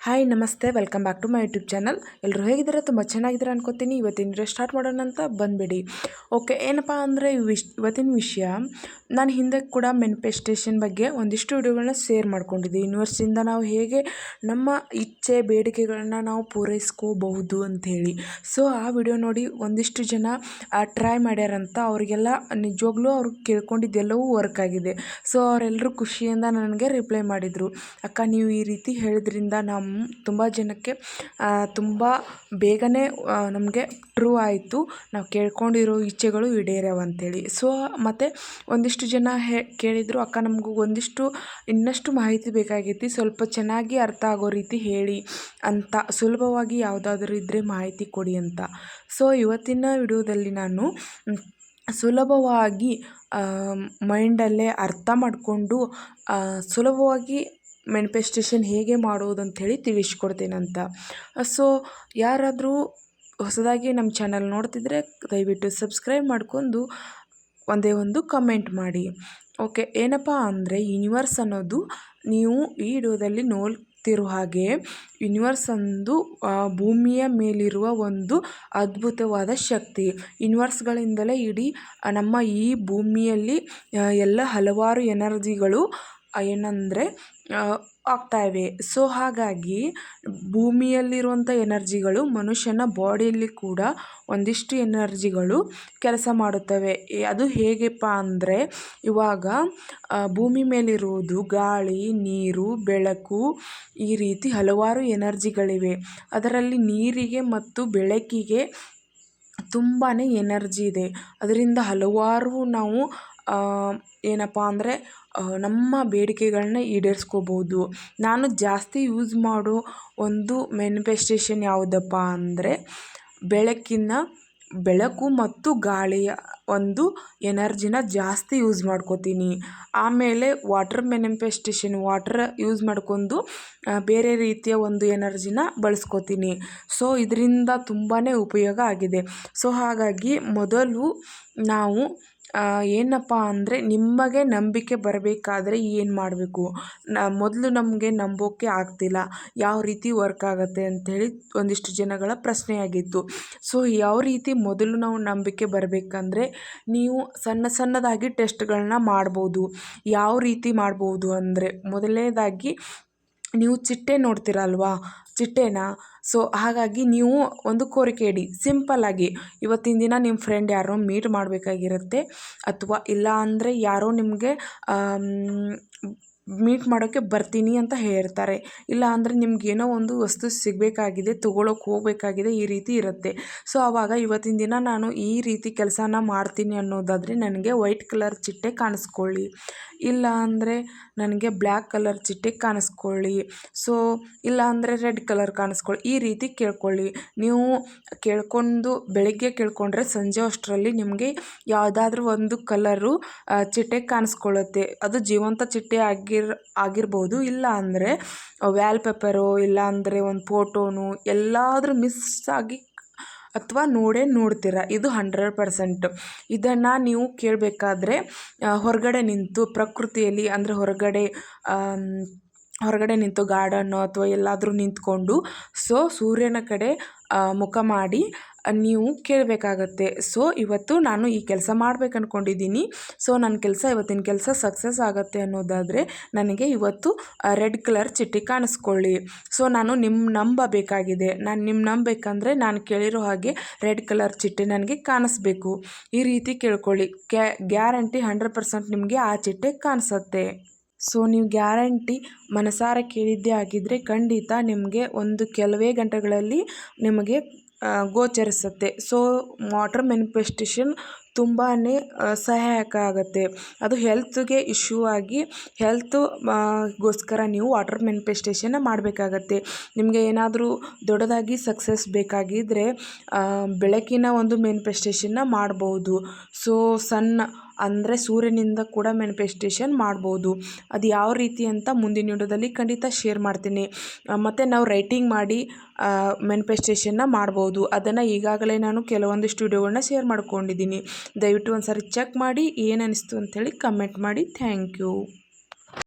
Hi, ನಮಸ್ತೆ. Welcome back to my YouTube channel. ಎಲ್ಲರೂ ಹೇಗಿದ್ದಾರೆ? ತುಂಬ ಚೆನ್ನಾಗಿದ್ದಾರೆ ಅನ್ಕೋತೀನಿ. ಇವತ್ತಿನ ವಿಡಿಯೋ ಸ್ಟಾರ್ಟ್ ಮಾಡೋಣ ಅಂತ ಬಂದುಬಿಡಿ. ಓಕೆ, ಏನಪ್ಪ ಅಂದರೆ ವಿಶ್ ಇವತ್ತಿನ ವಿಷಯ, ನಾನು ಹಿಂದೆ ಕೂಡ ಮೆನಿಫೆಸ್ಟೇಷನ್ ಬಗ್ಗೆ ಒಂದಿಷ್ಟು ವಿಡಿಯೋಗಳನ್ನ ಶೇರ್ ಮಾಡ್ಕೊಂಡಿದ್ದೆ. ಯೂನಿವರ್ಸಿಂದ ನಾವು ಹೇಗೆ ನಮ್ಮ ಇಚ್ಛೆ, ಬೇಡಿಕೆಗಳನ್ನ ನಾವು ಪೂರೈಸ್ಕೋಬಹುದು ಅಂಥೇಳಿ. ಸೊ, ಆ ವಿಡಿಯೋ ನೋಡಿ ಒಂದಿಷ್ಟು ಜನ ಟ್ರೈ ಮಾಡ್ಯಾರಂತ ಅವರಿಗೆಲ್ಲ ನಿಜವಾಗ್ಲೂ ಅವ್ರು ಕೇಳ್ಕೊಂಡಿದ್ದೆಲ್ಲವೂ ವರ್ಕ್ ಆಗಿದೆ. ಸೊ ಅವರೆಲ್ಲರೂ ಖುಷಿಯಿಂದ ನನಗೆ ರಿಪ್ಲೈ ಮಾಡಿದರು. ಅಕ್ಕ, ನೀವು ಈ ರೀತಿ ಹೇಳಿದ್ರಿಂದ ನಮ್ಮ ತುಂಬ ಜನಕ್ಕೆ ತುಂಬ ಬೇಗನೆ ನಮಗೆ ಟ್ರೂ ಆಯಿತು. ನಾವು ಕೇಳ್ಕೊಂಡಿರೋ ಇಚ್ಛೆಗಳು ಈಡೇರ್ಯಾವ ಅಂತೇಳಿ. ಸೊ ಮತ್ತು ಒಂದಿಷ್ಟು ಜನ ಹೇ, ಕೇಳಿದರು, ಅಕ್ಕ, ನಮಗೂ ಒಂದಿಷ್ಟು, ಇನ್ನಷ್ಟು ಮಾಹಿತಿ ಬೇಕಾಗೈತಿ. ಸ್ವಲ್ಪ ಚೆನ್ನಾಗಿ ಅರ್ಥ ಆಗೋ ರೀತಿ ಹೇಳಿ ಅಂತ, ಸುಲಭವಾಗಿ ಯಾವುದಾದ್ರೂ ಇದ್ದರೆ ಮಾಹಿತಿ ಕೊಡಿ ಅಂತ. ಸೊ ಇವತ್ತಿನ ವಿಡಿಯೋದಲ್ಲಿ ನಾನು ಸುಲಭವಾಗಿ ಮೈಂಡಲ್ಲೇ ಅರ್ಥ ಮಾಡಿಕೊಂಡು ಸುಲಭವಾಗಿ ಮೆನಿಫೆಸ್ಟೇಷನ್ ಹೇಗೆ ಮಾಡೋದು ಹೇಳಿ ತಿಳಿಸ್ಕೊಡ್ತೇನಂತ. ಸೊ ಯಾರಾದರೂ ಹೊಸದಾಗಿ ನಮ್ಮ ಚಾನಲ್ ನೋಡ್ತಿದ್ರೆ ದಯವಿಟ್ಟು ಸಬ್ಸ್ಕ್ರೈಬ್ ಮಾಡ್ಕೊಂಡು ಒಂದೇ ಒಂದು ಕಮೆಂಟ್ ಮಾಡಿ. ಓಕೆ ಏನಪ್ಪ ಅಂದರೆ ಯೂನಿವರ್ಸ್ ಅನ್ನೋದು ನೀವು ಈ ವಿಡಿಯೋದಲ್ಲಿ ನೋಡ್ತಿರೋ ಹಾಗೆ ಯೂನಿವರ್ಸ್ ಅಂದು ಭೂಮಿಯ ಮೇಲಿರುವ ಒಂದು ಅದ್ಭುತವಾದ ಶಕ್ತಿ. ಯೂನಿವರ್ಸ್ಗಳಿಂದಲೇ ಇಡೀ ನಮ್ಮ ಈ ಭೂಮಿಯಲ್ಲಿ ಎಲ್ಲ ಹಲವಾರು ಎನರ್ಜಿಗಳು ಏನಂದರೆ ಆಗ್ತಾ ಇವೆ ಸೊ, ಹಾಗಾಗಿ ಭೂಮಿಯಲ್ಲಿರುವಂಥ ಎನರ್ಜಿಗಳು ಮನುಷ್ಯನ ಬಾಡಿಯಲ್ಲಿ ಕೂಡ ಒಂದಿಷ್ಟು ಎನರ್ಜಿಗಳು ಕೆಲಸ ಮಾಡುತ್ತವೆ. ಅದು ಹೇಗೆಪ್ಪ ಅಂದರೆ, ಇವಾಗ ಭೂಮಿ ಮೇಲಿರುವುದು ಗಾಳಿ, ನೀರು, ಬೆಳಕು ಈ ರೀತಿ ಹಲವಾರು ಎನರ್ಜಿಗಳಿವೆ. ಅದರಲ್ಲಿ ನೀರಿಗೆ ಮತ್ತು ಬೆಳಕಿಗೆ ತುಂಬಾ ಎನರ್ಜಿ ಇದೆ. ಅದರಿಂದ ಹಲವಾರು ನಾವು ಏನಪ್ಪ ಅಂದರೆ ನಮ್ಮ ಬೇಡಿಕೆಗಳನ್ನ ಈಡೇರಿಸ್ಕೋಬೋದು. ನಾನು ಜಾಸ್ತಿ ಯೂಸ್ ಮಾಡೋ ಒಂದು ಮೆನಿಫೆಸ್ಟೇಷನ್ ಯಾವುದಪ್ಪ ಅಂದರೆ, ಬೆಳಕಿನ, ಬೆಳಕು ಮತ್ತು ಗಾಳಿಯ ಒಂದು ಎನರ್ಜಿನ ಜಾಸ್ತಿ ಯೂಸ್ ಮಾಡ್ಕೋತೀನಿ. ಆಮೇಲೆ ವಾಟರ್ ಮೆನಿಫೆಸ್ಟೇಷನ್ ವಾಟರ್ ಯೂಸ್ ಮಾಡ್ಕೊಂಡು ಬೇರೆ ರೀತಿಯ ಒಂದು ಎನರ್ಜಿನ ಬಳಸ್ಕೋತೀನಿ. ಸೊ, ಇದರಿಂದ ತುಂಬಾ ಉಪಯೋಗ ಆಗಿದೆ. ಸೊ, ಹಾಗಾಗಿ ಮೊದಲು ನಾವು ಏನಪ್ಪ ಅಂದರೆ ನಿಮಗೆ ನಂಬಿಕೆ ಬರಬೇಕಾದ್ರೆ ಏನು ಮಾಡಬೇಕು? ನ, ಮೊದಲು ನಮಗೆ ನಂಬೋಕೆ ಆಗ್ತಿಲ್ಲ. ಯಾವ ರೀತಿ ವರ್ಕ್ ಆಗುತ್ತೆ ಅಂಥೇಳಿ ಒಂದಿಷ್ಟು ಜನಗಳ ಪ್ರಶ್ನೆಯಾಗಿತ್ತು. ಸೊ ಯಾವ ರೀತಿ ಮೊದಲು ನಾವು ನಂಬಿಕೆ ಬರಬೇಕಂದ್ರೆ ನೀವು ಸಣ್ಣ ಸಣ್ಣದಾಗಿ ಟೆಸ್ಟ್ಗಳನ್ನ ಮಾಡ್ಬೋದು. ಯಾವ ರೀತಿ ಮಾಡ್ಬೋದು ಅಂದರೆ ಮೊದಲನೇದಾಗಿ ನೀವು ಚಿಟ್ಟೆ ನೋಡ್ತೀರಲ್ವಾ? ಚಿಟ್ಟೆನ? ಸೊ ಹಾಗಾಗಿ ನೀವು ಒಂದು ಕೋರಿಕೆ ಇಡಿ. ಸಿಂಪಲ್ಲಾಗಿ ಇವತ್ತಿನ ದಿನ ನಿಮ್ಮ ಫ್ರೆಂಡ್ ಯಾರೋ ಮೀಟ್ ಮಾಡಬೇಕಾಗಿರುತ್ತೆ. ಅಥವಾ ಇಲ್ಲ ಅಂದರೆ ಯಾರೋ ನಿಮಗೆ ಮೀಟ್ ಮಾಡೋಕ್ಕೆ ಬರ್ತೀನಿ ಅಂತ ಹೇಳ್ತಾರೆ. ಇಲ್ಲ ಅಂದರೆ ನಿಮಗೇನೋ ಒಂದು ವಸ್ತು ಸಿಗಬೇಕಾಗಿದೆ ತೊಗೊಳಕ್ಕೆ ಹೋಗಬೇಕಾಗಿದೆ ಈ ರೀತಿ ಇರುತ್ತೆ. ಸೊ ಆವಾಗ ಇವತ್ತಿನ ದಿನ ನಾನು ಈ ರೀತಿ ಕೆಲಸನ ಮಾಡ್ತೀನಿ ಅನ್ನೋದಾದರೆ ನನಗೆ ವೈಟ್ ಕಲರ್ ಚಿಟ್ಟೆ ಕಾಣಿಸ್ಕೊಳ್ಳಿ. ಇಲ್ಲ ಅಂದರೆ ನನಗೆ ಬ್ಲ್ಯಾಕ್ ಕಲರ್ ಚಿಟ್ಟೆ ಕಾಣಿಸ್ಕೊಳ್ಳಿ. ಸೊ, ಇಲ್ಲ ಅಂದರೆ ರೆಡ್ ಕಲರ್ ಕಾಣಿಸ್ಕೊಳ್ಳಿ. ಈ ರೀತಿ ಕೇಳ್ಕೊಳ್ಳಿ. ನೀವು ಕೇಳ್ಕೊಂಡು, ಬೆಳಗ್ಗೆ ಕೇಳ್ಕೊಂಡ್ರೆ ಸಂಜೆ ಅಷ್ಟರಲ್ಲಿ ನಿಮಗೆ ಯಾವುದಾದ್ರೂ ಒಂದು ಕಲರು ಚಿಟ್ಟೆ ಕಾಣಿಸ್ಕೊಳ್ಳುತ್ತೆ. ಅದು ಜೀವಂತ ಚಿಟ್ಟೆ ಆಗಿರ್, ಆಗಿರ್ಬೋದು. ಇಲ್ಲ ಅಂದರೆ ವ್ಯಾಲ್ ಪೇಪರು ಇಲ್ಲ ಅಂದರೆ ಒಂದು ಫೋಟೋನು ಎಲ್ಲಾದರೂ ಮಿಸ್ ಆಗಿ ಅಥವಾ ನೋಡೇ ನೋಡ್ತೀರ? ಇದು ಹಂಡ್ರೆಡ್ ಪರ್ಸೆಂಟ್ ಇದನ್ನು ನೀವು ಕೇಳಬೇಕಾದ್ರೆ ಹೊರಗಡೆ ನಿಂತು ಪ್ರಕೃತಿಯಲ್ಲಿ, ಅಂದರೆ ಹೊರಗಡೆ ಹೊರಗಡೆ ನಿಂತು ಗಾರ್ಡನ್ನು ಅಥವಾ ಎಲ್ಲಾದರೂ ನಿಂತ್ಕೊಂಡು ಸೊ ಸೂರ್ಯನ ಕಡೆ ಮುಖ ಮಾಡಿ ನೀವು ಕೇಳಬೇಕಾಗತ್ತೆ. ಸೊ, ಇವತ್ತು ನಾನು ಈ ಕೆಲಸ ಮಾಡ್ಬೇಕು ಅಂದ್ಕೊಂಡಿದ್ದೀನಿ ಸೊ ನನ್ನ ಕೆಲಸ ಇವತ್ತಿನ ಕೆಲಸ ಸಕ್ಸಸ್ ಆಗುತ್ತೆ ಅನ್ನೋದಾದರೆ ನನಗೆ ಇವತ್ತು ರೆಡ್ ಕಲರ್ ಚಿಟ್ಟಿ ಕಾಣಿಸ್ಕೊಳ್ಳಿ. ಸೊ, ನಾನು ನಿಮ್ಮ ನಂಬಬೇಕಾಗಿದೆ ನಾನು ನಿಮ್ಮ ನಂಬಬೇಕಂದ್ರೆ ನಾನು ಕೇಳಿರೋ ಹಾಗೆ ರೆಡ್ ಕಲರ್ ಚಿಟ್ಟೆ ನನಗೆ ಕಾಣಿಸ್ಬೇಕು. ಈ ರೀತಿ ಕೇಳ್ಕೊಳ್ಳಿ. ಗ್ಯಾರಂಟಿ ಹಂಡ್ರೆಡ್ ಪರ್ಸೆಂಟ್ ನಿಮಗೆ ಆ ಚಿಟ್ಟೆ ಕಾಣಿಸುತ್ತೆ. ಸೊ, ನೀವು ಗ್ಯಾರಂಟಿ ಮನಸಾರ ಕೇಳಿದ್ದೇ ಆಗಿದ್ದರೆ ಖಂಡಿತ ನಿಮಗೆ ಒಂದು ಕೆಲವೇ ಗಂಟೆಗಳಲ್ಲಿ ನಿಮಗೆ ಗೋಚರಿಸುತ್ತೆ. ಸೊ ವಾಟರ್ ಮ್ಯಾನಿಫೆಸ್ಟೇಷನ್ ತುಂಬಾ ಸಹಾಯಕ ಆಗುತ್ತೆ. ಅದು ಹೆಲ್ತ್ಗೆ ಇಶ್ಯೂ ಆಗಿ ಹೆಲ್ತು ಗೋಸ್ಕರ ನೀವು ವಾಟರ್ ಮ್ಯಾನಿಫೆಸ್ಟೇಷನ್ನ ಮಾಡಬೇಕಾಗತ್ತೆ. ನಿಮಗೆ ಏನಾದರೂ ದೊಡ್ಡದಾಗಿ ಸಕ್ಸಸ್ ಬೇಕಾಗಿದ್ದರೆ ಬೆಳಕಿನ ಒಂದು ಮ್ಯಾನಿಫೆಸ್ಟೇಷನ್ನ ಮಾಡ್ಬೋದು. ಸೊ ಸಣ್ಣ ಅಂದರೆ ಸೂರ್ಯನಿಂದ ಕೂಡ ಮೆನಿಫೆಸ್ಟೇಷನ್ ಮಾಡ್ಬೋದು. ಅದು ಯಾವ ರೀತಿ ಅಂತ ಮುಂದಿನ ವಿಡಿಯೋದಲ್ಲಿ ಖಂಡಿತ ಶೇರ್ ಮಾಡ್ತೀನಿ. ಮತ್ತು ನಾವು ರೈಟಿಂಗ್ ಮಾಡಿ ಮ್ಯಾನಿಫೆಸ್ಟೇಷನ್ನ ಮಾಡ್ಬೋದು. ಅದನ್ನು ಈಗಾಗಲೇ ನಾನು ಕೆಲವೊಂದು ವಿಡಿಯೋಗಳನ್ನ ಶೇರ್ ಮಾಡ್ಕೊಂಡಿದ್ದೀನಿ. ದಯವಿಟ್ಟು ಒಂದು ಸಾರಿ ಚೆಕ್ ಮಾಡಿ ಏನು ಅನಿಸ್ತು ಅಂಥೇಳಿ ಕಮೆಂಟ್ ಮಾಡಿ. Thank you